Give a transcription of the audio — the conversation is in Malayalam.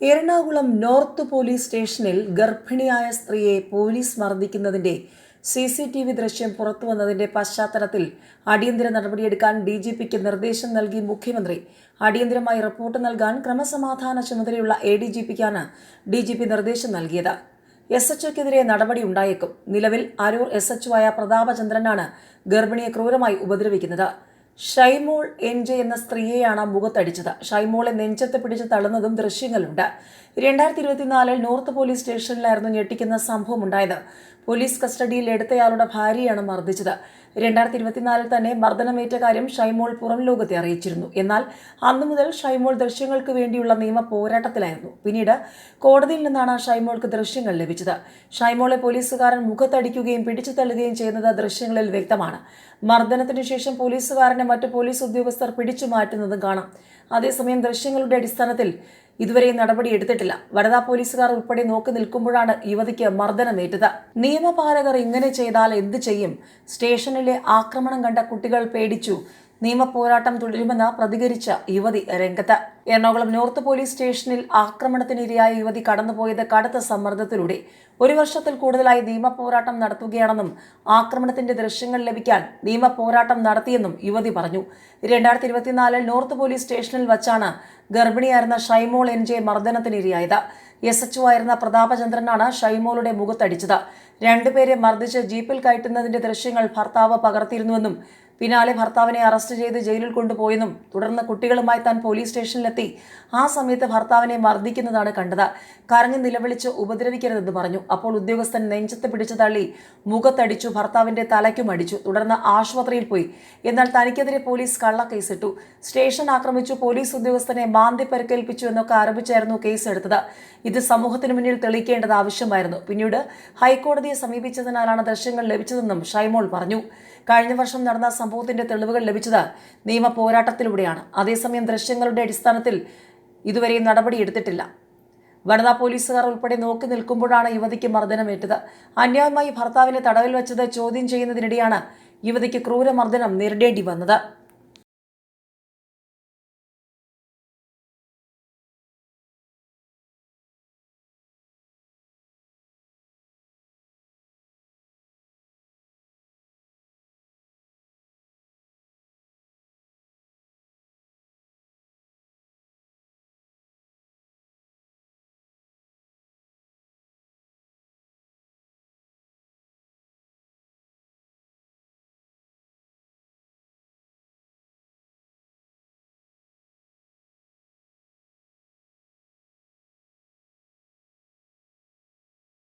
എറണാകുളം നോർത്ത് പോലീസ് സ്റ്റേഷനിൽ ഗർഭിണിയായ സ്ത്രീയെ പോലീസ് മർദ്ദിക്കുന്നതിന്റെ സി സി ടി വി ദൃശ്യം പുറത്തുവന്നതിന്റെ പശ്ചാത്തലത്തിൽ അടിയന്തര നടപടിയെടുക്കാൻ ഡി ജി പിക്ക് നിർദ്ദേശം നൽകി മുഖ്യമന്ത്രി. അടിയന്തരമായി റിപ്പോർട്ട് നൽകാൻ ക്രമസമാധാന ചുമതലയുള്ള എ ഡി ജി പിക്കാണ് ഡി ജി പി നിർദ്ദേശം നൽകിയത്. എസ് എച്ച് ഒക്കെതിരെ നടപടി ഉണ്ടായേക്കും. നിലവിൽ അരൂർ എസ് എച്ച് ആയ പ്രതാപചന്ദ്രനാണ് ഗർഭിണിയെ ക്രൂരമായി ഉപദ്രവിക്കുന്നത്. ഷൈമോൾ എൻ ജെ എന്ന സ്ത്രീയെയാണ് മുഖത്തടിച്ചത്. ഷൈമോളെ നെഞ്ചത്ത് പിടിച്ച് തള്ളുന്നതും ദൃശ്യങ്ങളുണ്ട്. രണ്ടായിരത്തി ഇരുപത്തിനാലിൽ നോർത്ത് പോലീസ് സ്റ്റേഷനിലായിരുന്നു ഞെട്ടിക്കുന്ന സംഭവം ഉണ്ടായത് പോലീസ് കസ്റ്റഡിയിൽ എടുത്തയാളുടെ ഭാര്യയാണ് മർദ്ദിച്ചത്. രണ്ടായിരത്തി ഇരുപത്തിനാലിൽ തന്നെ മർദ്ദനമേറ്റ കാര്യം ഷൈമോൾ പുറം ലോകത്തെ അറിയിച്ചിരുന്നു. എന്നാൽ അന്നു മുതൽ ഷൈമോൾ ദൃശ്യങ്ങൾക്ക് വേണ്ടിയുള്ള നിയമ പോരാട്ടത്തിലായിരുന്നു. പിന്നീട് കോടതിയിൽ നിന്നാണ് ഷൈമോൾക്ക് ദൃശ്യങ്ങൾ ലഭിച്ചത്. ഷൈമോളെ പോലീസുകാരൻ മുഖത്തടിക്കുകയും പിടിച്ചു തള്ളുകയും ചെയ്യുന്നത് ദൃശ്യങ്ങളിൽ വ്യക്തമാണ്. മർദ്ദനത്തിനു ശേഷം പോലീസുകാരനെ മറ്റു പോലീസ് ഉദ്യോഗസ്ഥർ പിടിച്ചു മാറ്റുന്നതും കാണാം. അതേസമയം ദൃശ്യങ്ങളുടെ അടിസ്ഥാനത്തിൽ ഇതുവരെ നടപടി എടുത്തിട്ടില്ല. വനിതാ പോലീസുകാർ ഉൾപ്പെടെ നോക്കി നിൽക്കുമ്പോഴാണ് യുവതിക്ക് മർദ്ദനമേറ്റത്. നിയമപാലകർ ഇങ്ങനെ ചെയ്താൽ എന്ത് ചെയ്യും? സ്റ്റേഷനിലെ ആക്രമണം കണ്ട കുട്ടികൾ പേടിച്ചു. നിയമപോരാട്ടം തുടരുമെന്ന് പ്രതികരിച്ച യുവതി രംഗത്ത്. എറണാകുളം നോർത്ത് പോലീസ് സ്റ്റേഷനിൽ ആക്രമണത്തിനിരയായ യുവതി കടന്നുപോയത് കടുത്ത സമ്മർദ്ദത്തിലൂടെ. ഒരു വർഷത്തിൽ കൂടുതലായി നിയമപോരാട്ടം നടത്തുകയാണെന്നും ആക്രമണത്തിന്റെ ദൃശ്യങ്ങൾ ലഭിക്കാൻ നിയമപോരാട്ടം നടത്തിയെന്നും യുവതി പറഞ്ഞു. രണ്ടായിരത്തി ഇരുപത്തിനാലിൽ നോർത്ത് പോലീസ് സ്റ്റേഷനിൽ വച്ചാണ് ഗർഭിണിയായിരുന്ന ഷൈമോൾ എൻ ജെ മർദ്ദനത്തിനിരയായത്. എസ് എച്ച് ആയിരുന്ന പ്രതാപചന്ദ്രനാണ് ഷൈമോളുടെ മുഖത്തടിച്ചത്. രണ്ടുപേരെ മർദ്ദിച്ച് ജീപ്പിൽ കയറ്റുന്നതിന്റെ ദൃശ്യങ്ങൾ ഭർത്താവ് പകർത്തിയിരുന്നുവെന്നും പിന്നാലെ ഭർത്താവിനെ അറസ്റ്റ് ചെയ്ത് ജയിലിൽ കൊണ്ടുപോയെന്നും തുടർന്ന് കുട്ടികളുമായി താൻ പോലീസ് സ്റ്റേഷനിലെത്തി. ആ സമയത്ത് ഭർത്താവിനെ മർദ്ദിക്കുന്നതാണ് കണ്ടത്. കരഞ്ഞ് നിലവിളിച്ച് ഉപദ്രവിക്കരുതെന്ന് പറഞ്ഞു. അപ്പോൾ ഉദ്യോഗസ്ഥൻ നെഞ്ചത്ത് പിടിച്ചു തള്ളി മുഖത്തടിച്ചു ഭർത്താവിന്റെ തലയ്ക്കും അടിച്ചു തുടർന്ന് ആശുപത്രിയിൽ പോയി. എന്നാൽ തനിക്കെതിരെ പോലീസ് കള്ളക്കേസിട്ടു. സ്റ്റേഷൻ ആക്രമിച്ചു പോലീസ് ഉദ്യോഗസ്ഥനെ മാന്തി പരിക്കേൽപ്പിച്ചു എന്നൊക്കെ ആരോപിച്ചായിരുന്നു കേസ് എടുത്തത് ഇത് സമൂഹത്തിന് മുന്നിൽ തെളിയിക്കേണ്ടത് ആവശ്യമായിരുന്നു. പിന്നീട് ഹൈക്കോടതിയെ സമീപിച്ചതിനാലാണ് ദൃശ്യങ്ങൾ ലഭിച്ചതെന്നും ഷൈമോൾ പറഞ്ഞു. കഴിഞ്ഞ വർഷം നടന്ന സംഭവത്തിന്റെ തെളിവുകൾ ലഭിച്ചത് നിയമ പോരാട്ടത്തിലൂടെയാണ്. അതേസമയം ദൃശ്യങ്ങളുടെ അടിസ്ഥാനത്തിൽ ഇതുവരെയും നടപടിയെടുത്തിട്ടില്ല വനിതാ പോലീസുകാർ ഉൾപ്പെടെ നോക്കി നിൽക്കുമ്പോഴാണ് യുവതിക്ക് മർദ്ദനമേറ്റത്. അന്യായമായി ഭർത്താവിനെ തടവിൽ വെച്ചത് ചോദ്യം ചെയ്യുന്നതിനിടെയാണ് യുവതിക്ക് ക്രൂരമർദ്ദനം നേരിടേണ്ടി വന്നത്.